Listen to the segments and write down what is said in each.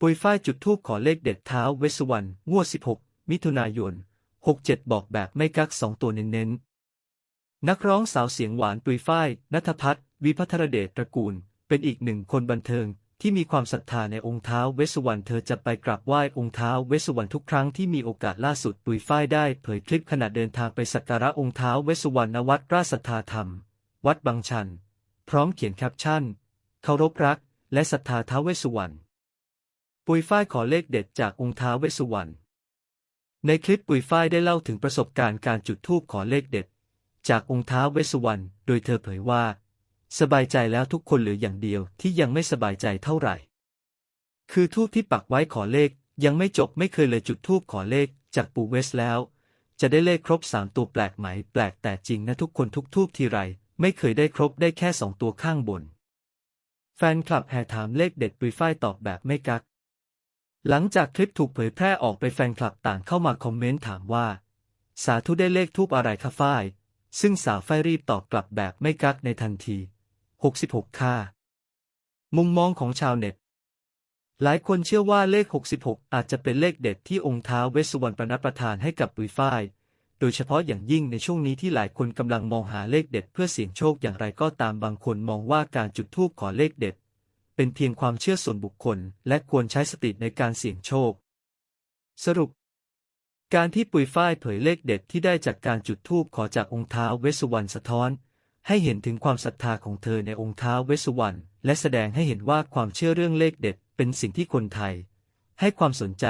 ปุยฝ้ายจุดธูปขอเลขเด็ดเท้าเวสุวรรณงวด 16 มิถุนายน 67 บอกแบบไม่กักสองตัวเน้นๆ นักร้องสาวเสียงหวานปุยฝ้ายนัทพัฒน์วิพัทรเดชตระกูล เป็นอีกหนึ่งคนบันเทิงที่มีความศรัทธาในองค์เท้าเวสุวรรณเธอจะไปกราบไหว้องค์เท้าเวสุวรรณทุกครั้งที่มีโอกาสล่าสุดปุยฝ้ายได้เผยคลิปขณะเดินทางไปสักการะองค์เท้าเวสุวรรณณวัดราชสัทธาธรรม วัดบางชัน พร้อมเขียนแคปชั่นเคารพรัก และศรัทธาเท้าเวสสุวรรณ ปุยฝ้ายขอเลขเด็ดจากองค์ท้าเวสุวรรณ ในคลิปปุยฝ้ายได้เล่าถึงประสบการณ์การจุดธูปขอเลขเด็ด จากองค์ท้าเวสุวรรณ โดยเธอเผยว่า สบายใจแล้วทุกคนเหลืออย่างเดียวที่ยังไม่สบายใจเท่าไหร่ คือทูบที่ปักไว้ขอเลขยังไม่จบไม่เคยเลยจุดทูบขอเลขจากปู่เวสแล้ว จะได้เลขครบสามตัวแปลกไหมแปลกแต่จริงนะทุกคนทุกทูบทีไร ไม่เคยได้ครบได้แค่สองตัวข้างบน แฟนคลับแห่ถามเลขเด็ดปุยฝ้ายตอบแบบไม่กัก หลังจากคลิปถูกเผยแพร่ออกไปแฟนคลับต่างเข้ามาคอมเมนต์ถามว่า สาธุได้เลขทูบอะไรคะฝ้าย ซึ่งสาวฝ้ายรีบตอบกลับแบบไม่กักในทันที 66 ค่ามุมมองของชาวเน็ต หลายคนเชื่อว่าเลข 66 อาจจะเป็นเลขเด็ดที่องค์ท้าเวสสุวรรณประนับประทานให้กับปุยฝ้ายโดยเฉพาะอย่างยิ่งในช่วงนี้ที่หลายคนกำลังมองหาเลขเด็ดเพื่อเสี่ยงโชคอย่างไรก็ตามบางคนมองว่าการจุดธูปขอเลขเด็ด เป็นเพียงความเชื่อส่วนบุคคล และควรใช้สติในการเสี่ยงโชค สรุป การที่ปุยฝ้ายเผยเลขเด็ดที่ได้จากการจุดธูปขอจากองค์ท้าเวสสุวรรณสะท้อน ให้เห็นถึงความศรัทธาของเธอในองค์ท้าเวสสุวรรณและแสดงให้เห็นว่าความเชื่อเรื่องเลขเด็ดเป็นสิ่งที่คนไทย ให้ความสนใจ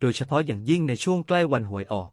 โดยเฉพาะอย่างยิ่งในช่วงใกล้วันหวยออก